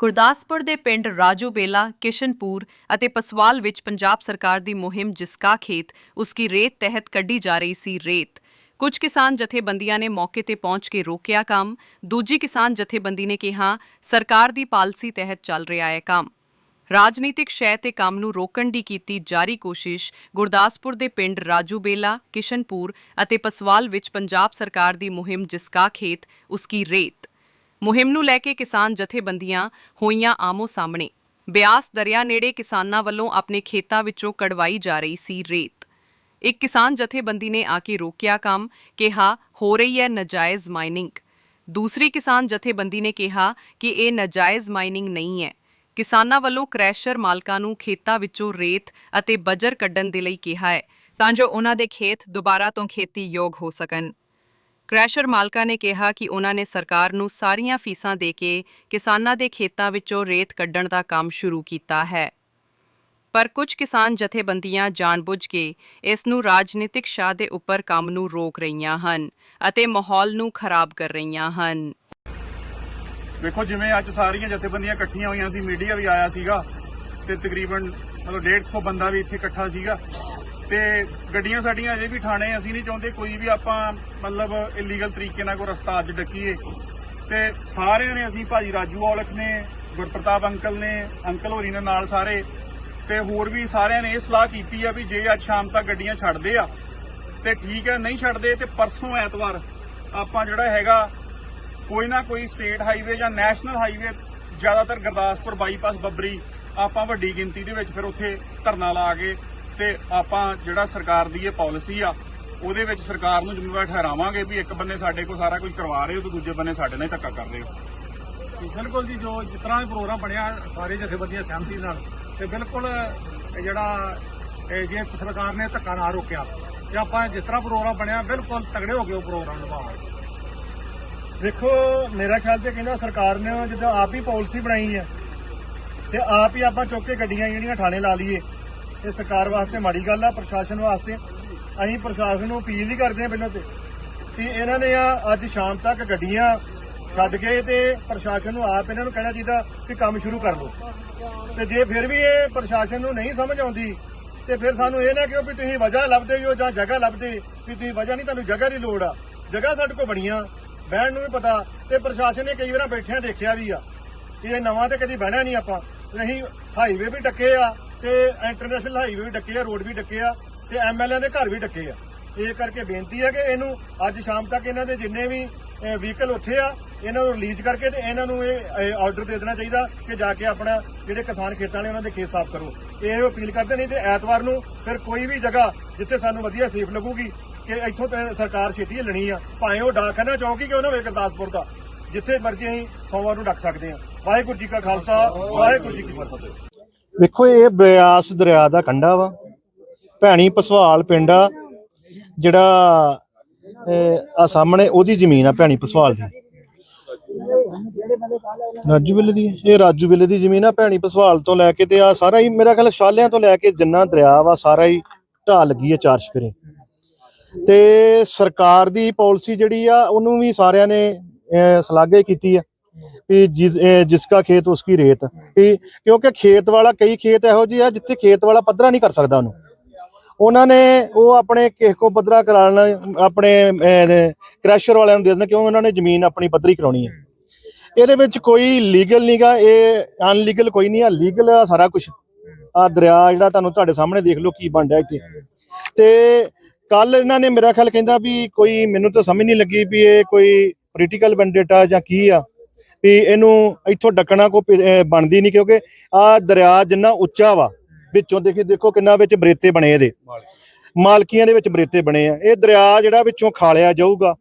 ਗੁਰਦਾਸਪੁਰ ਦੇ ਪਿੰਡ ਰਾਜੂਬੇਲਾ ਕਿਸ਼ਨਪੁਰ ਅਤੇ ਪਸਵਾਲ ਵਿੱਚ ਪੰਜਾਬ ਸਰਕਾਰ ਦੀ ਮੁਹਿੰਮ ਜਿਸਕਾ ਖੇਤ, ਉਸਕੀ ਰੇਤ ਤਹਿਤ ਕੱਢੀ ਜਾ ਰਹੀ ਸੀ ਰੇਤ। ਕੁਝ ਕਿਸਾਨ ਜਥੇਬੰਦੀਆਂ ਨੇ ਮੌਕੇ ਤੇ ਪਹੁੰਚ ਕੇ ਰੋਕਿਆ ਕੰਮ, ਦੂਜੀ ਕਿਸਾਨ ਜਥੇਬੰਦੀ ਨੇ ਕਿਹਾ, ਸਰਕਾਰ ਦੀ ਪਾਲਿਸੀ ਤਹਿਤ ਚੱਲ ਰਿਹਾ ਹੈ ਕੰਮ। ਰਾਜਨੀਤਿਕ ਸ਼ੈ ਤੇ ਕੰਮ ਨੂੰ ਰੋਕਣ ਦੀ ਕੀਤੀ ਜਾਰੀ ਕੋਸ਼ਿਸ਼, ਗੁਰਦਾਸਪੁਰ ਦੇ ਪਿੰਡ ਰਾਜੂ ਬੇਲਾ, ਕਿਸ਼ਨਪੁਰ ਅਤੇ ਪਸਵਾਲ ਵਿੱਚ ਪੰਜਾਬ ਸਰਕਾਰ ਦੀ ਮੁਹਿੰਮ ਜਿਸਕਾ ਖੇਤ, ਉਸਕੀ ਰੇਤ। ਮੁਹਿੰਮ ਨੂੰ ਲੈ ਕੇ ਕਿਸਾਨ ਜਥੇਬੰਦੀਆਂ ਹੋਈਆਂ ਆਮੋ ਸਾਹਮਣੇ। ਬਿਆਸ ਦਰਿਆ ਨੇੜੇ ਕਿਸਾਨਾਂ ਵੱਲੋਂ ਆਪਣੇ ਖੇਤਾਂ ਵਿੱਚੋਂ ਕਢਵਾਈ ਜਾ ਰਹੀ ਸੀ ਰੇਤ। ਇੱਕ ਕਿਸਾਨ ਜਥੇਬੰਦੀ ਨੇ ਆ ਕੇ ਰੋਕਿਆ ਕੰਮ, ਕਿਹਾ, ਹੋ ਰਹੀ ਹੈ ਨਜਾਇਜ਼ ਮਾਈਨਿੰਗ। ਦੂਸਰੀ ਕਿਸਾਨ ਜਥੇਬੰਦੀ ਨੇ ਕਿਹਾ ਕਿ ਇਹ ਨਜਾਇਜ਼ ਮਾਈਨਿੰਗ ਨਹੀਂ ਹੈ। ਕਿਸਾਨਾਂ ਵੱਲੋਂ ਕ੍ਰੈਸ਼ਰ ਮਾਲਕਾਂ ਨੂੰ ਖੇਤਾਂ ਵਿੱਚੋਂ ਰੇਤ ਅਤੇ ਬਜਰ ਕੱਢਣ ਦੇ ਲਈ ਕਿਹਾ ਹੈ, ਤਾਂ ਜੋ ਉਹਨਾਂ ਦੇ ਖੇਤ ਦੁਬਾਰਾ ਤੋਂ ਖੇਤੀ ਯੋਗ ਹੋ ਸਕਣ। ਕ੍ਰੈਸ਼ਰ ਮਾਲਕਾਂ ਨੇ ਕਿਹਾ ਕਿ ਉਹਨਾਂ ਨੇ ਸਰਕਾਰ ਨੂੰ ਸਾਰੀਆਂ ਫੀਸਾਂ ਦੇ ਕੇ ਕਿਸਾਨਾਂ ਦੇ ਖੇਤਾਂ ਵਿੱਚੋਂ ਰੇਤ ਕੱਢਣ ਦਾ ਕੰਮ ਸ਼ੁਰੂ ਕੀਤਾ ਹੈ। ਪਰ ਕੁਝ ਕਿਸਾਨ ਜਥੇਬੰਦੀਆਂ ਜਾਣਬੁੱਝ ਕੇ ਇਸ ਨੂੰ ਰਾਜਨੀਤਿਕ ਸ਼ਾਹ ਦੇ ਉੱਪਰ ਕੰਮ ਨੂੰ ਰੋਕ ਰਹੀਆਂ ਹਨ ਅਤੇ ਮਾਹੌਲ ਨੂੰ ਖਰਾਬ ਕਰ ਰਹੀਆਂ ਹਨ। ਦੇਖੋ, ਜਿਵੇਂ ਅੱਜ ਸਾਰੀਆਂ ਜਥੇਬੰਦੀਆਂ ਇਕੱਠੀਆਂ ਹੋਈਆਂ ਸੀ, ਮੀਡੀਆ ਵੀ ਆਇਆ ਸੀਗਾ ਤੇ ਤਕਰੀਬਨ ਮਤਲਬ 150 ਬੰਦਾ ਵੀ ਇੱਥੇ ਇਕੱਠਾ ਸੀਗਾ। ਤੇ ਗੱਡੀਆਂ ਸਾਡੀਆਂ ਅਜੇ ਵੀ ਠਾਣੇ ਅਸੀਂ ਨਹੀਂ ਚਾਹੁੰਦੇ ਕੋਈ ਵੀ ਆਪਾਂ ਮਤਲਬ ਇਲੀਗਲ ਤਰੀਕੇ ਨਾਲ ਕੋਈ ਰਸਤਾ ਅੱਜ ਡੱਕੀਏ। ਤੇ ਸਾਰਿਆਂ ਨੇ ਅਸੀਂ ਭਾਜੀ ਰਾਜੂ ਔਲਖ ਨੇ, ਗੁਰਪ੍ਰਤਾਪ ਅੰਕਲ ਨੇ, ਅੰਕਲ ਹੋਰੀ ਨੇ ਨਾਲ ਸਾਰੇ। ਤੇ ਹੋਰ ਵੀ ਸਾਰਿਆਂ ਨੇ ਇਹ ਸਲਾਹ ਕੀਤੀ ਆ ਵੀ ਜੇ ਅੱਜ ਸ਼ਾਮ ਤੱਕ ਗੱਡੀਆਂ ਛੱਡਦੇ ਆ, ਤੇ ਠੀਕ ਹੈ ਨਹੀਂ ਛੱਡਦੇ ਤੇ ਪਰਸੋਂ ਐਤਵਾਰ ਆਪਾਂ ਜਿਹੜਾ ਹੈਗਾ ਕੋਈ ਨਾ ਕੋਈ ਸਟੇਟ ਹਾਈਵੇ ਜਾਂ ਨੈਸ਼ਨਲ ਹਾਈਵੇ, ਜ਼ਿਆਦਾਤਰ ਗੁਰਦਾਸਪੁਰ ਬਾਈਪਾਸ ਬੱਬਰੀ ਆਪਾਂ ਵੱਡੀ ਗਿਣਤੀ ਦੇ ਵਿੱਚ ਫਿਰ ਉੱਥੇ ਧਰਨਾ ਲਾ ਕੇ ਤੇ ਆਪਾਂ ਜਿਹੜਾ ਸਰਕਾਰ ਦੀ ਇਹ ਪਾਲਿਸੀ ਆ ਉਹਦੇ ਵਿੱਚ ਸਰਕਾਰ ਨੂੰ ਜ਼ਿੰਮੇਵਾਰ ਠਹਿਰਾਵਾਂਗੇ ਵੀ ਇੱਕ ਬੰਨੇ ਸਾਡੇ ਕੋਲ ਸਾਰਾ ਕੁਝ ਕਰਵਾ ਰਹੇ ਹੋ ਤੇ ਦੂਜੇ ਬੰਨੇ ਸਾਡੇ ਨਾਲ ਹੀ ਧੱਕਾ ਕਰ ਰਹੇ ਹੋ। ਬਿਲਕੁਲ ਜੀ ਜੋ ਜਿਸ ਤਰ੍ਹਾਂ ਵੀ ਪ੍ਰੋਗਰਾਮ ਬਣਿਆ ਸਾਰੇ ਜਥੇਬੰਦੀਆਂ ਸਹਿਮਤੀ ਨਾਲ ਤੇ ਬਿਲਕੁਲ ਇਹ ਜਿਹੜਾ ਇਹ ਜੇ ਸਰਕਾਰ ਨੇ ਧੱਕਾ ਨਾ ਰੋਕਿਆ ਤੇ ਆਪਾਂ ਜਿਸ ਤਰ੍ਹਾਂ ਪ੍ਰੋਗਰਾਮ ਬਣਿਆ ਬਿਲਕੁਲ ਤਗੜੇ ਹੋ ਕੇ ਉਹ ਪ੍ਰੋਗਰਾਮ ਨਿਭਾਵਾਂਗੇ ਵੇਖੋ ਮੇਰਾ ਖਿਆਲ ਤੇ ਕਹਿੰਦਾ ਸਰਕਾਰ ਨੇ ਜਿੱਦਾਂ ਆਪ ਹੀ ਪਾਲਿਸੀ ਬਣਾਈ ਹੈ ਤੇ ਆਪ ਹੀ ਆਪਾਂ ਚੁੱਕ ਕੇ ਗੱਡੀਆਂ ਜਿਹੜੀਆਂ ਥਾਣੇ ਲਾ ਲਈਏ ਇਹ ਸਰਕਾਰ ਵਾਸਤੇ ਮਾੜੀ ਗੱਲ ਆ, ਪ੍ਰਸ਼ਾਸਨ ਵਾਸਤੇ। ਅਸੀਂ ਪ੍ਰਸ਼ਾਸਨ ਨੂੰ ਅਪੀਲ ਹੀ ਕਰਦੇ ਹਾਂ ਪਹਿਲਾਂ ਤੇ ਕਿ ਇਹਨਾਂ ਨੇ ਆ ਅੱਜ ਸ਼ਾਮ ਤੱਕ ਗੱਡੀਆਂ ਛੱਡ ਕੇ ਤੇ ਪ੍ਰਸ਼ਾਸਨ ਨੂੰ ਆਪ ਇਹਨਾਂ ਨੂੰ ਕਹਿਣਾ ਚਾਹੀਦਾ ਕਿ ਕੰਮ ਸ਼ੁਰੂ ਕਰ ਲਓ। ਤੇ ਜੇ ਫਿਰ ਵੀ ਇਹ ਪ੍ਰਸ਼ਾਸਨ ਨੂੰ ਨਹੀਂ ਸਮਝ ਆਉਂਦੀ, ਤੇ ਫਿਰ ਸਾਨੂੰ ਇਹ ਨਾ ਕਿਉਂ ਵੀ ਤੁਸੀਂ ਵਜ੍ਹਾ ਲੱਭਦੇ ਹੋ ਜਾਂ ਜਗ੍ਹਾ ਲੱਭਦੇ, ਵੀ ਤੁਸੀਂ ਵਜ੍ਹਾ ਨਹੀਂ, ਤੁਹਾਨੂੰ ਜਗ੍ਹਾ ਦੀ ਲੋੜ ਆ। ਜਗ੍ਹਾ ਸਾਡੇ ਕੋਲ ਬਣੀਆਂ ਬਹਿਣ ਨੂੰ ਵੀ ਪਤਾ, ਤੇ ਪ੍ਰਸ਼ਾਸਨ ਨੇ ਕਈ ਵਾਰਾਂ ਬੈਠਿਆਂ ਦੇਖਿਆ ਵੀ ਆ ਕਿ ਇਹ ਨਵਾਂ ਤੇ ਕਦੀ ਬਹਿਣਾ ਨਹੀਂ ਆਪਾਂ। ਤੇ ਅਸੀਂ ਹਾਈਵੇ ਵੀ ਡੱਕੇ ਆ ਤੇ ਇੰਟਰਨੈਸ਼ਨਲ ਹਾਈਵੇ ਵੀ ਡੱਕੇ ਆ ਰੋਡ ਵੀ ਡੱਕੇ ਆ, ਤੇ ਐਮਐਲਏ ਦੇ ਘਰ ਵੀ ਡੱਕੇ ਆ। ਇਹ ਕਰਕੇ ਬੇਨਤੀ ਹੈ ਕਿ ਇਹਨੂੰ ਅੱਜ ਸ਼ਾਮ ਤੱਕ ਇਹਨਾਂ ਦੇ ਜਿੰਨੇ ਵੀ ਵਹੀਕਲ ਉੱਥੇ ਆ, ਇਹਨਾਂ ਨੂੰ ਰਿਲੀਜ਼ ਕਰਕੇ ਤੇ ਇਹਨਾਂ ਨੂੰ ਇਹ ਆਰਡਰ ਦੇ ਦੇਣਾ ਚਾਹੀਦਾ ਕਿ ਜਾ ਕੇ ਆਪਣਾ ਜਿਹੜੇ ਕਿਸਾਨ ਖੇਤਾਂ ਨੇ ਉਹਨਾਂ ਦੇ ਖੇਤ ਸਾਫ਼ ਕਰੋ। ਇਹ ਅਪੀਲ ਕਰਦੇ ਨਹੀਂ ਤੇ ਐਤਵਾਰ ਨੂੰ ਫਿਰ ਕੋਈ ਵੀ ਜਗ੍ਹਾ ਜਿੱਥੇ ਸਾਨੂੰ ਵਧੀਆ ਸੇਫ ਲੱਗੂਗੀ ਕਿ ਇੱਥੋਂ ਤੇ ਸਰਕਾਰ ਛੇਤੀ ਲੈਣੀ ਆ। ਭਾਵੇਂ ਉਹ ਡਾਕਖਾਨਾ ਚੌਂਕੀ ਕਿਉਂ ਨਾ ਹੋਵੇ ਗੁਰਦਾਸਪੁਰ ਦਾ, ਜਿੱਥੇ ਮਰਜ਼ੀ ਅਸੀਂ ਸੋਮਵਾਰ ਨੂੰ ਡੱਕ ਸਕਦੇ ਆ ਵਾਹਿਗੁਰੂ ਜੀ ਕਾ ਖਾਲਸਾ, ਵਾਹਿਗੁਰੂ ਜੀ ਕੀ ਫਤਿਹ। ਵੇਖੋ, ਇਹ ਬਿਆਸ ਦਰਿਆ ਦਾ ਕੰਢਾ ਵਾ। ਭੈਣੀ ਪਸਵਾਲ ਪਿੰਡ ਆ, ਜਿਹੜਾ ਆ ਸਾਹਮਣੇ, ਉਹਦੀ ਜ਼ਮੀਨ ਆ ਭੈਣੀ ਪਸਵਾਲ ਦੀ। ਰਾਜੂ ਵਿਲੇ ਦੀ, ਇਹ ਰਾਜੂ ਵਿਲੇ ਦੀ ਜ਼ਮੀਨ ਆ, ਭੈਣੀ ਪਸਵਾਲ ਤੋਂ ਲੈ ਕੇ ਤੇ ਆ ਸਾਰਾ ਹੀ, ਮੇਰਾ ਖਿਆਲ ਸ਼ਾਲਿਆਂ ਤੋਂ ਲੈ ਕੇ ਜਿੰਨਾ ਦਰਿਆ ਵਾ, ਸਾਰਾ ਹੀ ਢਾਹ ਲੱਗੀ ਆ ਚਾਰ ਸ਼ਫਰੇ ਤੇ ਸਰਕਾਰ ਦੀ ਪਾਲਿਸੀ ਜਿਹੜੀ ਆ, ਉਹਨੂੰ ਵੀ ਸਾਰਿਆਂ ਨੇ ਸ਼ਲਾਘਾ ਕੀਤੀ ਆ। ਵੀ ਜਿਸ ਜਿਸਕਾ ਖੇਤ ਉਸਕੀ ਰੇਤ। ਵੀ ਕਿਉਂਕਿ ਖੇਤ ਵਾਲਾ ਕਈ ਖੇਤ ਇਹੋ ਜਿਹੇ ਆ ਜਿੱਥੇ ਖੇਤ ਵਾਲਾ ਪੱਧਰਾ ਨਹੀਂ ਕਰ ਸਕਦਾ ਉਹਨੂੰ। ਉਹਨਾਂ ਨੇ ਉਹ ਆਪਣੇ ਕਿਸੇ ਕੋ ਪੱਧਰਾ ਕਰਾਉਣ ਆਪਣੇ ਕ੍ਰੈਸ਼ਰ ਵਾਲਿਆਂ ਨੂੰ ਦੇ ਦੇਣਾ ਕਿਉਂ? ਉਹਨਾਂ ਨੇ ਜ਼ਮੀਨ ਆਪਣੀ ਪੱਧਰੀ ਕਰਾਉਣੀ ਹੈ। ਇਹਦੇ ਵਿੱਚ ਕੋਈ ਲੀਗਲ ਨਹੀਂਗਾ ਇਹ ਅਨਲੀਗਲ ਕੋਈ ਨਹੀਂ ਆ, ਲੀਗਲ ਆ ਸਾਰਾ ਕੁਝ ਆ ਦਰਿਆ ਜਿਹੜਾ ਤੁਹਾਨੂੰ ਤੁਹਾਡੇ ਸਾਹਮਣੇ ਦੇਖ ਲਓ ਕੀ ਬਣ ਰਿਹਾ ਇੱਥੇ। ਤੇ ਕੱਲ ਇਹਨਾਂ ਨੇ ਮੇਰਾ ਖਿਆਲ ਕਹਿੰਦਾ ਵੀ ਕੋਈ ਮੈਨੂੰ ਤਾਂ ਸਮਝ ਨਹੀਂ ਲੱਗੀ ਵੀ ਇਹ ਕੋਈ ਪੋਲੀਟੀਕਲ ਵੈਂਡੇਟਾ ਜਾਂ ਕੀ ਆ। ਵੀ ਇਹਨੂੰ ਇੱਥੋਂ ਡੱਕਣਾ ਕੋ ਬਣਦੀ ਨਹੀਂ ਕਿਉਂਕਿ ਆ ਦਰਿਆ ਜਿੰਨਾ ਉੱਚਾ ਵਾ, ਵਿੱਚੋਂ ਦੇਖੀ, ਦੇਖੋ ਕਿੰਨਾ ਵਿੱਚ ਬਰੇਤੇ ਬਣੇ ਇਹਦੇ। ਮਾਲਕੀਆਂ ਦੇ ਵਿੱਚ ਬਰੇਤੇ ਬਣੇ ਆ। ਇਹ ਦਰਿਆ ਜਿਹੜਾ ਵਿੱਚੋਂ ਖਾਲਿਆ ਜਾਊਗਾ,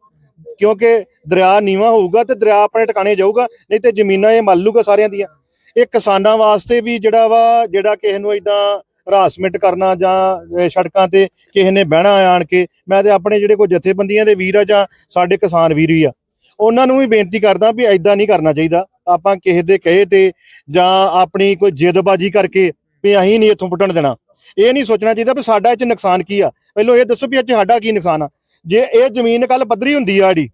ਕਿਉਂਕਿ ਦਰਿਆ ਨੀਵਾ ਹੋਊਗਾ ਤੇ ਦਰਿਆ ਆਪਣੇ ਟਿਕਾਣੇ ਜਾਊਗਾ, ਨਹੀਂ ਤੇ ਜ਼ਮੀਨਾਂ ਇਹ ਮੱਲ ਲੂਗਾ ਸਾਰਿਆਂ ਦੀਆਂ। ਇਹ ਕਿਸਾਨਾਂ ਵਾਸਤੇ ਵੀ ਜਿਹੜਾ ਵਾ, ਜਿਹੜਾ ਕਿਸੇ ਨੂੰ ਇਦਾਂ ਹਰਾਸਮੈਂਟ ਕਰਨਾ ਜਾਂ ਸੜਕਾਂ ਤੇ ਕਿਸੇ ਨੇ ਬਹਿਣਾ ਆਣ ਕੇ, ਮੈਂ ਤੇ ਆਪਣੇ ਜਿਹੜੇ ਕੋਈ ਜਥੇਬੰਦੀਆਂ ਦੇ ਵੀਰ ਆ ਜਾਂ ਸਾਡੇ ਕਿਸਾਨ ਵੀਰ ਵੀ ਆ ਉਹਨਾਂ ਨੂੰ ਵੀ ਬੇਨਤੀ ਕਰਦਾ ਵੀ ਐਦਾਂ ਨਹੀਂ ਕਰਨਾ ਚਾਹੀਦਾ। ਆਪਾਂ ਕਿਸੇ ਦੇ ਕਹੇ ਤੇ ਜਾਂ ਆਪਣੀ ਕੋਈ ਜਿੱਦਬਾਜ਼ੀ ਕਰਕੇ ਵੀ ਅਸੀਂ ਨਹੀਂ ਇੱਥੋਂ ਪੁੱਟਣ ਦੇਣਾ। ਇਹ ਨਹੀਂ ਸੋਚਣਾ ਚਾਹੀਦਾ ਵੀ ਸਾਡਾ ਇਹ ਚ ਨੁਕਸਾਨ ਕੀ ਆ। ਪਹਿਲਾਂ ਇਹ ਦੱਸੋ ਵੀ ਅੱਜ ਸਾਡਾ ਕੀ ਨੁਕਸਾਨ ਆ। ਜੇ ਇਹ ਜ਼ਮੀਨ ਕੱਲ ਪੱਧਰੀ ਹੁੰਦੀ ਆ ਜਿਹੜੀ,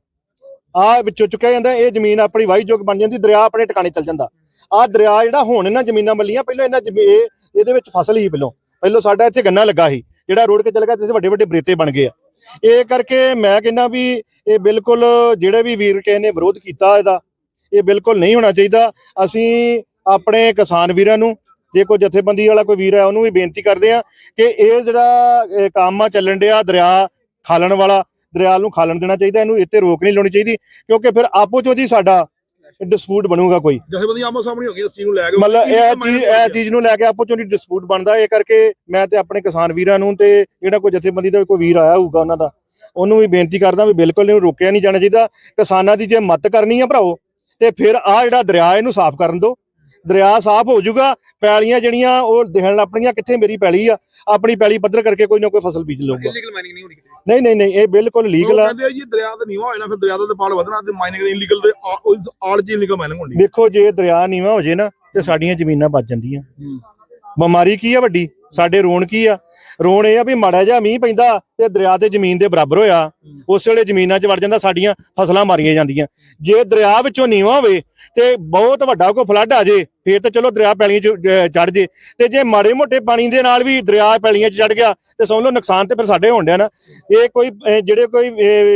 ਆ ਵਿੱਚੋਂ ਚੁੱਕਿਆ ਜਾਂਦਾ, ਇਹ ਜ਼ਮੀਨ ਆਪਣੀ ਵਾਹੀਯੋਗ ਬਣ ਜਾਂਦੀ, ਦਰਿਆ ਆਪਣੇ ਟਿਕਾਣੇ ਚੱਲ ਜਾਂਦਾ। ਆ ਦਰਿਆ ਜਿਹੜਾ ਹੁਣ ਇਹਨਾਂ ਜ਼ਮੀਨਾਂ ਮੱਲੀਆਂ, ਪਹਿਲਾਂ ਇਹਨਾਂ ਜ਼ਮੀ- ਇਹਦੇ ਵਿੱਚ ਫਸਲ ਹੀ ਪਹਿਲਾਂ। ਪਹਿਲਾਂ ਸਾਡਾ ਇੱਥੇ ਗੰਨਾ ਲੱਗਾ ਸੀ, ਜਿਹੜਾ ਰੋਡ ਕੇ ਚੱਲ ਗਿਆ ਤੇ ਵੱਡੇ ਵੱਡੇ ਬਰੇਤੇ ਬਣ ਗਏ ਆ। ਇਹ ਕਰਕੇ ਮੈਂ ਕਹਿੰਦਾ ਵੀ ਇਹ ਬਿਲਕੁਲ ਜਿਹੜੇ ਵੀ ਵੀਰ ਕਿਸੇ ਨੇ ਵਿਰੋਧ ਕੀਤਾ ਇਹਦਾ, ਇਹ ਬਿਲਕੁਲ ਨਹੀਂ ਹੋਣਾ ਚਾਹੀਦਾ। ਅਸੀਂ ਆਪਣੇ ਕਿਸਾਨ ਵੀਰਾਂ ਨੂੰ, ਜੇ ਕੋਈ ਜਥੇਬੰਦੀ ਵਾਲਾ ਕੋਈ ਵੀਰ ਹੈ, ਉਹਨੂੰ ਵੀ ਬੇਨਤੀ ਕਰਦੇ ਆ ਕਿ ਇਹ ਜਿਹੜਾ ਕੰਮ ਆ ਚੱਲਣ ਡਿਆ ਦਰਿਆ ਖਾਲਣ ਵਾਲਾ ਦਰਿਆ ਨੂੰ ਖਾਲਣ ਦੇਣਾ ਚਾਹੀਦਾ, ਇਹਨੂੰ ਇੱਥੇ ਰੋਕ ਨਹੀਂ ਲਾਉਣੀ ਚਾਹੀਦੀ, ਕਿਉਂਕਿ ਫਿਰ ਆਪੋ ਚੋ ਜੀ ਸਾਡਾ ਡਿਸਪਿਊਟ ਬਣੂਗਾ ਕੋਈ। ਜਥੇਬੰਦੀ ਆਮੋ ਸਾਹਮਣੇ ਹੋ ਗਈ ਇਸ ਚੀਜ਼ ਨੂੰ ਲੈ ਕੇ ਮਤਲਬ ਇਹ ਚੀਜ਼ ਇਹ ਚੀਜ਼ ਨੂੰ ਲੈ ਕੇ ਆਪੋ ਚੋਂ ਡਿਸਪਿਊਟ ਬਣਦਾ। ਇਹ ਕਰਕੇ ਮੈਂ ਤੇ ਆਪਣੇ ਕਿਸਾਨ ਵੀਰਾਂ ਨੂੰ ਤੇ ਜਿਹੜਾ ਕੋਈ ਜਥੇਬੰਦੀ ਦਾ ਕੋਈ ਵੀਰ ਆਇਆ ਹੋਊਗਾ ਉਹਨਾਂ ਦਾ ਉਹਨੂੰ ਵੀ ਬੇਨਤੀ ਕਰਦਾ ਵੀ ਬਿਲਕੁਲ ਇਹਨੂੰ ਰੋਕਿਆ ਨਹੀਂ ਜਾਣਾ ਚਾਹੀਦਾ। ਕਿਸਾਨਾਂ ਦੀ ਜੇ ਮਦਦ ਕਰਨੀ ਆ ਭਰਾਓ ਤੇ ਫਿਰ ਆ ਜਿਹੜਾ ਦਰਿਆ ਇਹਨੂੰ ਸਾਫ਼ ਕਰਨ ਦਿਓ। ਦਰਿਆ ਸਾਫ਼ ਹੋ ਜਾਊਗਾ ਪੈਲੀਆਂ ਜਿਹੜੀਆਂ ਉਹ ਦਿਖਣ ਆਪਣੀਆਂ ਕਿੱਥੇ ਮੇਰੀ ਪੈਲੀ ਆ? ਆਪਣੀ ਪੈਲੀ ਪੱਧਰ ਕਰਕੇ ਕੋਈ ਨਾ ਕੋਈ ਫਸਲ ਬੀਜ ਲਊਗਾ। ਇਲੀਗਲ ਮਾਈਨਿੰਗ ਨਹੀਂ ਹੋਣੀ ਕਿਤੇ। ਨਹੀਂ ਨਹੀਂ ਨਹੀਂ ਇਹ ਬਿਲਕੁਲ ਲੀਗਲ ਆ। ਕਹਿੰਦੇ ਆ ਜੀ ਦਰਿਆ ਤੇ ਨੀਵਾ ਹੋਇਆ ਨਾ ਫਿਰ ਦਰਿਆ ਦਾ ਤੇ ਪਾੜ ਵਧਣਾ ਤੇ ਮਾਈਨਿੰਗ ਦੇ ਇਲੀਗਲ ਦੇ ਆਲ ਜੀ ਇਲੀਗਲ ਮਾਈਨਿੰਗ ਹੋਣੀ। ਦੇਖੋ ਜੇ ਦਰਿਆ ਨੀਵਾ ਹੋ ਜੇ ਨਾ ਤੇ ਸਾਡੀਆਂ ਜ਼ਮੀਨਾਂ ਬਚ ਜਾਂਦੀਆਂ। ਹੂੰ। ਬਿਮਾਰੀ ਕੀ ਆ ਵੱਡੀ? ਸਾਡੇ ਰੋਣ ਕੀ ਆ? ਰੋਣ ਇਹ ਆ ਵੀ ਮਾੜਾ ਜਿਹਾ ਮੀਂਹ ਪੈਂਦਾ ਤੇ ਦਰਿਆ ਤੇ ਜ਼ਮੀਨ ਦੇ ਬਰਾਬਰ ਹੋਇਆ। ਉਸ ਵੇਲੇ ਜ਼ਮੀਨਾਂ 'ਚ ਵੜ ਜਾਂਦਾ ਸਾਡੀਆਂ ਫਸਲਾਂ ਮਾਰੀਆਂ ਜਾਂਦੀਆਂ। ਜੇ ਦਰਿਆ ਵਿੱਚੋਂ ਨੀਵਾ ਹੋਵੇ ਤੇ ਬਹੁਤ ਵੱਡਾ ਕੋਈ ਫਲੱਡ ਆ ਜੇ ਫੇਰ ਤਾਂ ਚਲੋ ਦਰਿਆ ਪੈਲੀਆਂ 'ਚ ਚੜ ਜੇ। ਤੇ ਜੇ ਮਾੜੇ ਮੋਟੇ ਪਾਣੀ ਦੇ ਨਾਲ ਵੀ ਦਰਿਆ ਪੈਲੀਆਂ 'ਚ ਚੜ ਗਿਆ ਤੇ ਸਮਝ ਲਓ ਨੁਕਸਾਨ ਤੇ ਫਿਰ ਸਾਡੇ ਹੋਣ ਡਿਆ ਨਾ। ਇਹ ਕੋਈ ਜਿਹੜੇ ਕੋਈ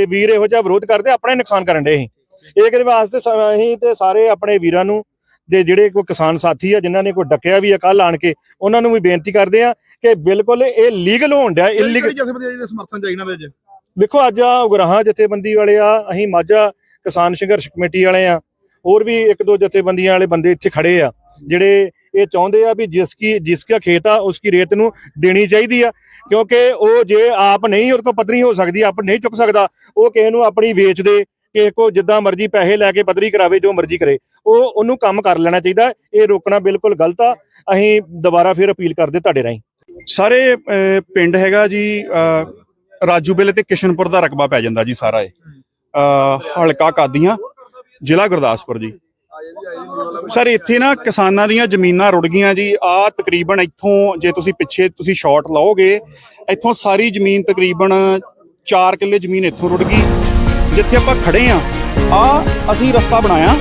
ਵੀਰ ਇਹੋ ਜਿਹਾ ਵਿਰੋਧ ਕਰਦੇ ਆਪਣੇ ਨੁਕਸਾਨ ਕਰਨ ਅਸੀਂ ਇਹ ਕਿਹਦੇ ਵਾਸਤੇ ਅਸੀਂ ਤੇ ਸਾਰੇ ਆਪਣੇ ਵੀਰਾਂ ਨੂੰ ਦੇ ਜਿਹੜੇ ਕੋਈ ਕਿਸਾਨ ਸਾਥੀ ਆ ਜਿਨ੍ਹਾਂ ਨੇ ਕੋਈ ਡੱਕਿਆ ਵੀ ਆ ਕੱਲ ਆਣ ਕੇ ਉਹਨਾਂ ਨੂੰ ਵੀ ਬੇਨਤੀ ਕਰਦੇ ਆ ਕਿ ਬਿਲਕੁਲ ਇਹ ਲੀਗਲ ਹੋਣ ਡਿਆ ਇਲੀਗਲ ਜਿਹੜੇ ਸਮਰਥਨ ਚਾਹੀਦਾ ਦੇ ਵਿੱਚ? ਦੇਖੋ ਅੱਜ ਆ ਉਗਰਾਹਾਂ ਜਥੇਬੰਦੀ ਵਾਲੇ ਆ ਅਸੀਂ ਮਾਝਾ ਕਿਸਾਨ ਸੰਘਰਸ਼ ਕਮੇਟੀ ਵਾਲੇ ਆ ਹੋਰ ਵੀ ਇੱਕ ਦੋ ਜਥੇਬੰਦੀਆਂ ਵਾਲੇ ਬੰਦੇ ਇੱਥੇ ਖੜੇ ਆ ਜਿਹੜੇ ਇਹ ਚਾਹੁੰਦੇ ਆ ਵੀ ਜਿਸ ਕੀ ਜਿਸ ਦਾ ਖੇਤ ਆ ਉਸ ਕੀ ਰੇਤ ਨੂੰ ਦੇਣੀ ਚਾਹੀਦੀ ਆ ਕਿਉਂਕਿ ਉਹ ਜੇ ਆਪ ਨਹੀਂ ਉਹਦੇ ਕੋਲ ਪੱਧਰੀ ਹੋ ਸਕਦੀ ਆਪ ਨਹੀਂ ਚੁੱਕ ਸਕਦਾ ਉਹ ਕਿਸੇ ਨੂੰ ਆਪਣੀ ਵੇਚ ਦੇ ਕਿ ਕੋ ਜਿੱਦਾਂ ਮਰਜ਼ੀ ਪੈਸੇ ਲੈ ਕੇ ਪੱਧਰੀ ਕਰਾਵੇ, ਜੋ ਮਰਜ਼ੀ ਕਰੇ, ਉਹ ਉਹਨੂੰ ਕੰਮ ਕਰ ਲੈਣਾ ਚਾਹੀਦਾ। ਇਹ ਰੋਕਣਾ ਬਿਲਕੁਲ ਗਲਤ ਆ। ਅਸੀਂ ਦੁਬਾਰਾ ਫਿਰ ਅਪੀਲ ਕਰਦੇ ਤੁਹਾਡੇ ਰਾਹੀਂ। ਸਾਰੇ ਪਿੰਡ ਹੈਗਾ ਜੀ ਰਾਜੂ ਬੇਲੇ ਤੇ ਕਿਸ਼ਨਪੁਰ ਦਾ ਰਕਬਾ ਪੈ ਜਾਂਦਾ ਜੀ ਸਾਰਾ ਇਹ। ਹਲਕਾ ਕਾਦੀਆਂ, ਜ਼ਿਲ੍ਹਾ ਗੁਰਦਾਸਪੁਰ ਜੀ। ਸਰ, ਇੱਥੇ ਨਾ ਕਿਸਾਨਾਂ ਦੀਆਂ ਜ਼ਮੀਨਾਂ ਰੁੜ ਗਈਆਂ ਜੀ। ਆ ਤਕਰੀਬਨ ਇੱਥੋਂ, ਜੇ ਤੁਸੀਂ ਪਿੱਛੇ ਤੁਸੀਂ ਸ਼ਾਟ ਲਾਓਗੇ, ਇੱਥੋਂ ਸਾਰੀ ਜ਼ਮੀਨ ਤਕਰੀਬਨ 4 ਕਿੱਲੇ ਜ਼ਮੀਨ ਇੱਥੋਂ ਰੁੜ ਗਈ। ਜਿੱਥੇ ਆਪਾਂ ਖੜੇ ਆ ਆ ਅਸੀਂ ਰਸਤਾ ਬਣਾਇਆ।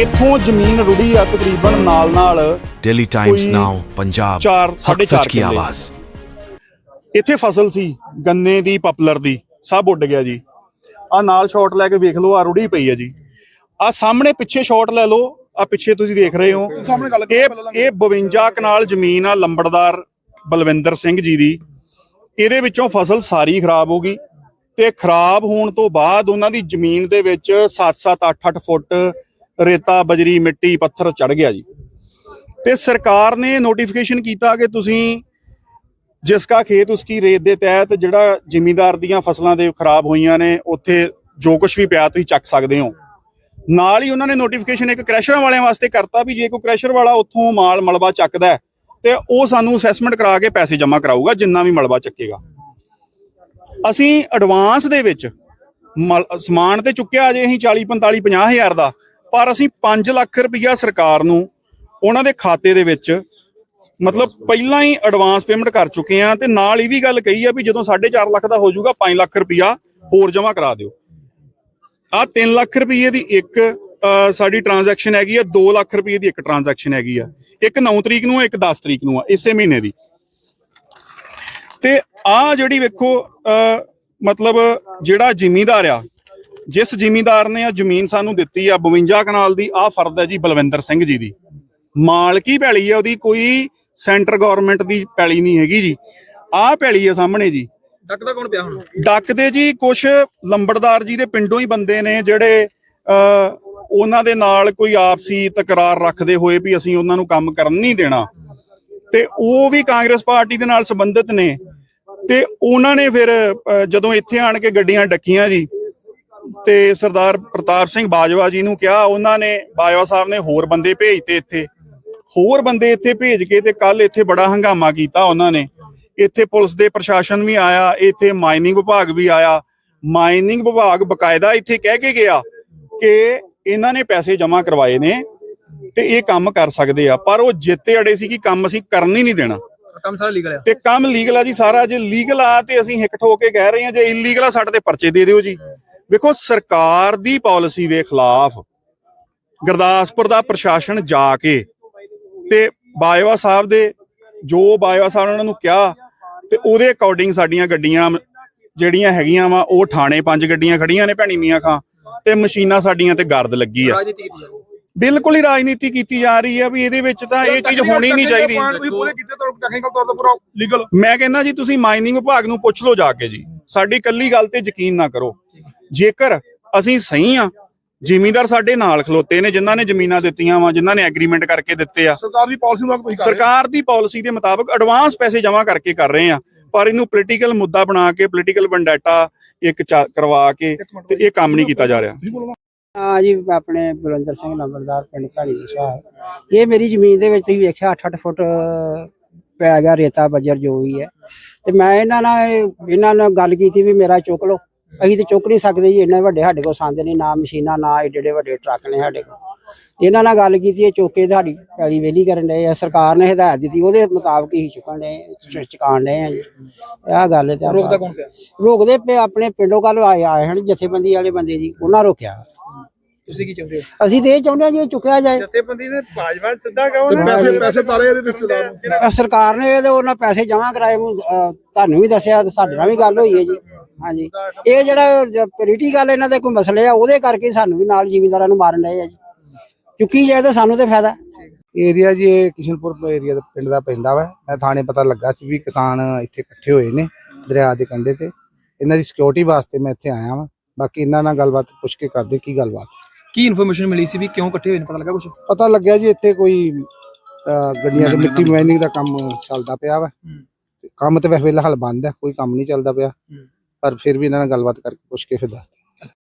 ਇੱਥੋਂ ਜ਼ਮੀਨ ਰੁੜੀ ਆ ਤਕਰੀਬਨ ਨਾਲ ਨਾਲ ਡੇਲੀ ਟਾਈਮਸ ਨਾਓ ਪੰਜਾਬ 4 4.5 ਕੀ ਆਵਾਜ਼? ਇੱਥੇ ਫਸਲ ਸੀ ਗੰਨੇ ਦੀ ਪਪਲਰ ਦੀ ਸਭ ਉੱਡ ਗਿਆ ਜੀ। ਆ ਨਾਲ ਸ਼ਾਟ ਲੈ ਕੇ ਵੇਖ ਲਓ ਆ ਰੁੜੀ ਪਈ ਹੈ ਜੀ। ਆ ਸਾਹਮਣੇ ਪਿੱਛੇ ਸ਼ਾਟ ਲੈ ਲਓ ਆ ਪਿੱਛੇ ਤੁਸੀਂ ਦੇਖ ਰਹੇ ਹੋ। ਇਹ ਇਹ 52 ਕਨਾਲ ਜ਼ਮੀਨ ਆ ਲੰਬੜਦਾਰ ਬਲਵਿੰਦਰ ਸਿੰਘ ਜੀ ਦੀ। ਇਹਦੇ ਵਿੱਚੋਂ ਫਸਲ ਸਾਰੀ ਖਰਾਬ ਹੋ ਗਈ। ਤੇ ਖਰਾਬ ਹੋਣ ਤੋਂ ਬਾਅਦ ਉਹਨਾਂ ਦੀ ਜ਼ਮੀਨ ਦੇ ਵਿੱਚ 7-7 8-8 ਫੁੱਟ ਰੇਤਾ, ਬਜਰੀ, ਮਿੱਟੀ, ਪੱਥਰ ਚੜ ਗਿਆ ਜੀ। ਤੇ ਸਰਕਾਰ ਨੇ ਨੋਟੀਫਿਕੇਸ਼ਨ ਕੀਤਾ ਕਿ ਤੁਸੀਂ ਜਿਸਕਾ ਖੇਤ ਉਸਕੀ ਰੇਤ ਦੇ ਤਹਿਤ ਜਿਹੜਾ ਜ਼ਿਮੀਂਦਾਰ ਦੀਆਂ ਫਸਲਾਂ ਦੇ ਖਰਾਬ ਹੋਈਆਂ ਨੇ, ਉੱਥੇ ਜੋ ਕੁਝ ਵੀ ਪਿਆ ਤੁਸੀਂ ਚੱਕ ਸਕਦੇ ਹੋ। ਨਾਲ ਹੀ ਉਹਨਾਂ ਨੇ ਨੋਟੀਫਿਕੇਸ਼ਨ ਇੱਕ ਕ੍ਰੈਸ਼ਰਾਂ ਵਾਲਿਆਂ ਵਾਸਤੇ ਕਰਤਾ ਵੀ ਜੇ ਕੋਈ ਕ੍ਰੈਸ਼ਰ ਵਾਲਾ ਉੱਥੋਂ ਮਾਲ ਮਲਬਾ ਚੱਕਦਾ ਤੇ ਉਹ ਸਾਨੂੰ ਅਸੈਸਮੈਂਟ ਕਰਾ ਕੇ ਪੈਸੇ ਜਮ੍ਹਾਂ ਕਰਾਊਗਾ, ਜਿੰਨਾ ਵੀ ਮਲਬਾ ਚੱਕੇਗਾ। ਅਸੀਂ ਐਡਵਾਂਸ ਦੇ ਵਿੱਚ ਮਲ- ਸਮਾਨ ਤੇ ਚੁੱਕਿਆ ਅਜੇ ਅਸੀਂ 40 45 50 ਹਜ਼ਾਰ ਦਾ, ਪਰ ਅਸੀਂ 5 ਲੱਖ ਰੁਪਈਆ ਸਰਕਾਰ ਨੂੰ ਉਹਨਾਂ ਦੇ ਖਾਤੇ ਦੇ ਵਿੱਚ ਮਤਲਬ ਪਹਿਲਾਂ ਹੀ ਐਡਵਾਂਸ ਪੇਮੈਂਟ ਕਰ ਚੁੱਕੇ ਆ ਤੇ ਨਾਲ ਇਹ ਵੀ ਗੱਲ ਕਹੀ ਆ ਵੀ ਜਦੋਂ 4.5 ਲੱਖ ਦਾ ਹੋ ਜਾਊਗਾ 5 ਲੱਖ ਰੁਪਈਆ ਹੋਰ ਜਮ੍ਹਾਂ ਕਰਾ ਦਿਓ। ਆ 3 ਲੱਖ ਰੁਪਏ ਦੀ ਇੱਕ ਸਾਡੀ ਟ੍ਰਾਂਜੈਕਸ਼ਨ ਹੈਗੀ ਆ 2 ਲੱਖ ਰੁਪਏ ਦੀ ਇੱਕ ਟ੍ਰਾਂਜੈਕਸ਼ਨ ਹੈਗੀ ਆ। ਇੱਕ 9 ਤਰੀਕ ਨੂੰ ਇੱਕ 10 ਤਰੀਕ ਨੂੰ ਆ, ਇਸੇ ਮਹੀਨੇ ਦੀ। ਤੇ ਆ ਜਿਹੜੀ ਵੇਖੋ ਮਤਲਬ ਜਿਹੜਾ ਜ਼ਿਮੀਂਦਾਰ ਆ ਜਿਸ ਜ਼ਿਮੀਂਦਾਰ ਨੇ ਆ ਜ਼ਮੀਨ ਸਾਨੂੰ ਦਿੱਤੀ ਆ 52 ਕਨਾਲ ਦੀ ਆ ਫਰਦ ਹੈ ਜੀ ਬਲਵਿੰਦਰ ਸਿੰਘ ਜੀ ਦੀ। ਮਾਲਕੀ ਪੈਲੀ ਆ ਉਹਦੀ ਕੋਈ ਸੈਂਟਰ ਗਵਰਨਮੈਂਟ ਦੀ ਪੈਲੀ ਨਹੀਂ ਹੈਗੀ ਜੀ। ਆ ਪੈਲੀ ਆ ਸਾਹਮਣੇ ਜੀ। ਡੱਕਦਾ ਕੌਣ ਪਿਆ ਹੁਣ? ਡੱਕਦੇ ਜੀ ਕੁਛ ਲੰਬੜਦਾਰ ਜੀ ਦੇ ਪਿੰਡੋਂ ਹੀ ਬੰਦੇ ਨੇ ਜਿਹੜੇ ਉਹਨਾਂ ਦੇ ਨਾਲ ਕੋਈ ਆਪਸੀ ਤਕਰਾਰ ਰੱਖਦੇ ਹੋਏ ਵੀ ਅਸੀਂ ਉਹਨਾਂ ਨੂੰ ਕੰਮ ਕਰਨ ਨਹੀਂ ਦੇਣਾ। ਤੇ ਉਹ ਵੀ ਕਾਂਗਰਸ ਪਾਰਟੀ ਦੇ ਨਾਲ ਸੰਬੰਧਿਤ ਨੇ। ਤੇ ਉਹਨਾਂ ਨੇ ਫਿਰ ਜਦੋਂ ਇੱਥੇ ਆਣ ਕੇ ਗੱਡੀਆਂ ਡੱਕੀਆਂ ਜੀ, ਤੇ ਸਰਦਾਰ ਪ੍ਰਤਾਪ ਸਿੰਘ ਬਾਜਵਾ ਜੀ ਨੂੰ ਕਿਹਾ, ਉਹਨਾਂ ਨੇ, ਬਾਜਵਾ ਸਾਹਿਬ ਨੇ ਹੋਰ ਬੰਦੇ ਭੇਜਤੇ ਇੱਥੇ। ਹੋਰ ਬੰਦੇ ਇੱਥੇ ਭੇਜ ਕੇ ਤੇ ਕੱਲ ਇੱਥੇ ਬੜਾ ਹੰਗਾਮਾ ਕੀਤਾ ਉਹਨਾਂ ਨੇ। ਇੱਥੇ ਪੁਲਿਸ ਦੇ ਪ੍ਰਸ਼ਾਸਨ ਵੀ ਆਇਆ, ਇੱਥੇ ਮਾਈਨਿੰਗ ਵਿਭਾਗ ਵੀ ਆਇਆ। ਮਾਈਨਿੰਗ ਵਿਭਾਗ ਬਕਾਇਦਾ ਇੱਥੇ ਕਹਿ ਕੇ ਗਿਆ ਕਿ ਇਹਨਾਂ ਨੇ ਪੈਸੇ ਜਮ੍ਹਾਂ ਕਰਵਾਏ ਨੇ ਤੇ ਇਹ ਕੰਮ ਕਰ ਸਕਦੇ ਆ। ਪਰ ਉਹ ਜਿੱਤੇ ਅੜੇ ਸੀ ਕਿ ਕੰਮ ਅਸੀਂ ਕਰਨ ਹੀ ਨਹੀਂ ਦੇਣਾ। ਕੰਮ ਸਾਰਾ ਲੀਗਲ ਆ। ਤੇ ਕੰਮ ਲੀਗਲ ਆ ਜੀ ਸਾਰਾ ਜੇ ਲੀਗਲ ਆ ਤੇ ਅਸੀਂ ਹਿੱਕ ਠੋਕ ਕੇ ਕਹਿ ਰਹੇ ਹਾਂ ਜੇ ਇਲੀਗਲ ਆ ਸਾਡੇ ਤੇ ਪਰਚੇ ਦੇ ਦਿਓ ਜੀ। ਵੇਖੋ ਸਰਕਾਰ ਦੀ ਪਾਲਿਸੀ ਦੇ ਖਿਲਾਫ ਗੁਰਦਾਸਪੁਰ ਦਾ ਪ੍ਰਸ਼ਾਸਨ ਜਾ ਕੇ ਤੇ ਬਾਜਵਾ ਸਾਹਿਬ ਦੇ ਜੋ ਬਾਜਵਾ ਸਾਹਿਬ ਨੇ ਉਹਨਾਂ ਨੂੰ ਕਿਹਾ ਤੇ ਉਹਦੇ ਅਕੋਰਡਿੰਗ ਸਾਡੀਆਂ ਗੱਡੀਆਂ ਜਿਹੜੀਆਂ ਹੈਗੀਆਂ ਵਾ ਉਹ ਥਾਣੇ ਪੰਜ ਗੱਡੀਆਂ ਖੜੀਆਂ ਨੇ ਭੈਣੀ ਮੀਆਂ ਖਾਂ ਤੇ ਮਸ਼ੀਨਾਂ ਸਾਡੀਆਂ ਤੇ ਗਰਦ ਲੱਗੀ ਆ। ਬਿਲਕੁਲ ਹੀ ਰਾਜਨੀਤੀ ਕੀਤੀ ਜਾ ਰਹੀ ਹੈ ਵੀ ਇਹਦੇ ਵਿੱਚ ਤਾਂ ਇਹ ਚੀਜ਼ ਹੋਣੀ ਨਹੀਂ ਚਾਹੀਦੀ। ਤੁਸੀਂ ਪੂਰੇ ਕੀਤੇ ਤਾਂ ਟੈਕਨੀਕਲ ਤੌਰ ਤੇ ਪੂਰਾ ਲੀਗਲ ਮੈਂ ਕਹਿੰਦਾ ਜੀ ਤੁਸੀਂ ਮਾਈਨਿੰਗ ਵਿਭਾਗ ਨੂੰ ਪੁੱਛ ਲਓ ਜਾ ਕੇ ਜੀ। ਸਾਡੀ ਕੱਲੀ ਗੱਲ ਤੇ ਯਕੀਨ ਨਾ ਕਰੋ। ਜੇਕਰ ਅਸੀਂ ਸਹੀ ਆ ਜ਼ਿਮੀਂਦਾਰ ਸਾਡੇ ਨਾਲ ਖਲੋਤੇ ਨੇ ਜਿਨ੍ਹਾਂ ਨੇ ਜ਼ਮੀਨਾਂ ਦਿੱਤੀਆਂ ਵਾ ਜਿਨ੍ਹਾਂ ਨੇ ਐਗਰੀਮੈਂਟ ਕਰਕੇ ਦਿੱਤੇ ਆ। ਸਰਕਾਰ ਦੀ ਪਾਲਿਸੀ ਤੁਸੀਂ ਕਰ। ਸਰਕਾਰ ਦੀ ਪਾਲਿਸੀ ਦੇ ਮੁਤਾਬਕ ਐਡਵਾਂਸ ਪੈਸੇ ਜਮ੍ਹਾਂ ਕਰਕੇ ਕਰ ਰਹੇ ਆ। ਪਰ ਇਹਨੂੰ ਪੋਲੀਟੀਕਲ ਮੁੱਦਾ ਬਣਾ ਕੇ ਪੋਲੀਟੀਕਲ ਵੰਡਾਟਾ ਇੱਕ ਕਰਵਾ ਕੇ ਤੇ ਇਹ ਕੰਮ ਨਹੀਂ ਕੀਤਾ ਜਾ ਰਿਹਾ। ਹਾਂ ਜੀ ਆਪਣੇ ਬਲਵੰਦਰ ਸਿੰਘ ਨੰਬਰਦਾਰ ਪਿੰਡ ਘਾਣੀ ਵਿਸ਼ਾਲ ਇਹ ਮੇਰੀ ਜ਼ਮੀਨ ਦੇ ਵਿੱਚ ਤੁਸੀਂ ਵੇਖਿਆ 8-8 ਫੁੱਟ ਪੈ ਗਿਆ ਰੇਤਾ ਬੱਜਰ ਜੋ ਵੀ ਹੈ। ਤੇ ਮੈਂ ਇਹਨਾਂ ਨਾਲ ਇਹਨਾਂ ਨਾਲ ਗੱਲ ਕੀਤੀ ਵੀ ਮੇਰਾ ਚੁੱਕ ਲਓ। ਅਸੀਂ ਤੇ ਚੁੱਕ ਨਹੀਂ ਸਕਦੇ ਜੀ ਇੰਨੇ ਵੱਡੇ ਸਾਡੇ ਕੋਲ ਸੰਦ ਨਹੀਂ ਨਾ ਮਸ਼ੀਨਾਂ ਨਾ ਏਡੇ ਏਡੇ ਵੱਡੇ ਟਰੱਕ ਨੇ ਸਾਡੇ ਕੋਲ। ਇਹਨਾਂ ਨਾਲ ਗੱਲ ਕੀਤੀ ਇਹ ਚੁੱਕ ਤੁਹਾਡੀ ਪੈਲੀ ਵੇਲੀ ਕਰਨ ਡਏ ਆ। ਸਰਕਾਰ ਨੇ ਹਦਾਇਤ ਦਿੱਤੀ ਉਹਦੇ ਮੁਤਾਬਕ ਹੀ ਚੁੱਕਣ ਦੇ ਚੁਕਾਣ ਡਏ ਆ ਜੀ। ਆਹ ਗੱਲ ਤੇ ਰੋਕਦਾ ਕੌਣ ਪਿਆ? ਰੋਕਦੇ ਪਏ ਆਪਣੇ ਪਿੰਡੋਂ ਕੱਲ ਆਏ ਆਏ ਹਨ ਜਥੇਬੰਦੀ ਵਾਲੇ ਬੰਦੇ ਜੀ ਉਹਨਾਂ ਰੋਕਿਆ। ਤੁਸੀਂ ਕੀ ਚਾਹੁੰਦੇ ਹੋ? ਅਸੀਂ ਤੇ ਇਹ ਚਾਹੁੰਦੇ ਹਾਂ ਜੀ ਇਹ ਚੁੱਕਿਆ ਜਾਏ। ਜਥੇਬੰਦੀ ਨੇ ਭਾਜਪਾ ਸਿੱਧਾ ਕਹੋ ਤੇ ਪੈਸੇ ਪੈਸੇ ਤਾਰੇ ਇਹਦੇ ਰਿਸ਼ਤੇਦਾਰ ਨੂੰ ਅਹ ਸਰਕਾਰ ਨੇ ਇਹਦੇ ਉਹਨਾਂ ਪੈਸੇ ਜਮ੍ਹਾਂ ਕਰਾਏ ਨੂੰ, ਅਹ ਤੁਹਾਨੂੰ ਵੀ ਦੱਸਿਆ ਤੇ ਸਾਡੇ ਨਾਲ ਵੀ ਗੱਲ ਹੋਈ ਹੈ ਜੀ। ਹਾਂਜੀ। ਇਹ ਜਿਹੜਾ ਪੋਲੀਟੀਕਲ ਇਹਨਾਂ ਦੇ ਕੋਈ ਮਸਲੇ ਆ ਉਹਦੇ ਕਰਕੇ ਸਾਨੂੰ ਵੀ ਨਾਲ ਜ਼ਿਮੀਂਦਾਰਾਂ ਨੂੰ ਮਾਰਨ ਰਹੇ ਆ ਜੀ। ਚੁੱਕੀ ਜਾਏ ਤਾਂ ਸਾਨੂੰ ਤੇ ਫਾਇਦਾ। ਏਰੀਆ ਜੀ ਇਹ ਕਿਸ਼ਨਪੁਰ ਏਰੀਆ ਦਾ ਪਿੰਡ ਦਾ ਪੈਂਦਾ ਵਾ। ਮੈਂ ਥਾਣੇ ਪਤਾ ਲੱਗਾ ਸੀ ਵੀ ਕਿਸਾਨ ਇੱਥੇ ਇਕੱਠੇ ਹੋਏ ਨੇ ਦਰਿਆ ਦੇ ਕੰਢੇ ਤੇ। ਇਹਨਾਂ ਦੀ ਸਿਕਿਉਰਿਟੀ ਵਾਸਤੇ ਮੈਂ ਇੱਥੇ ਆਇਆ ਵਾਂ। ਬਾਕੀ ਇਹਨਾਂ ਨਾਲ ਗੱਲਬਾਤ ਪੁੱਛ ਕੇ ਕਰਦੇ ਕੀ ਗੱਲਬਾਤ। ਕੀ ਇਨਫੋਰਮੇਸ਼ਨ ਮਿਲੀ ਸੀ ਵੀ ਕਿਉਂ ਇਕੱਠੇ ਹੋਏ ਨੇ? ਪਤਾ ਲੱਗਾ ਕੁਝ ਪਤਾ ਲੱਗਿਆ ਜੀ ਇੱਥੇ ਕੋਈ ਅਹ, ਗੱਡੀਆਂ ਤੇ ਮਿੱਟੀ ਮਾਈਨਿੰਗ ਦਾ ਕੰਮ ਚੱਲਦਾ ਪਿਆ ਵਾ। ਕੰਮ ਤੇ ਵੈਸੇ ਫਿਲਹਾਲ ਬੰਦ ਹੈ ਕੋਈ ਕੰਮ ਨਹੀਂ ਚੱਲਦਾ ਪਿਆ। ਪਰ ਫਿਰ ਵੀ ਇਹਨਾਂ ਨਾਲ ਗੱਲਬਾਤ ਕਰਕੇ ਪੁੱਛ ਕੇ ਫਿਰ ਦੱਸਦੇ।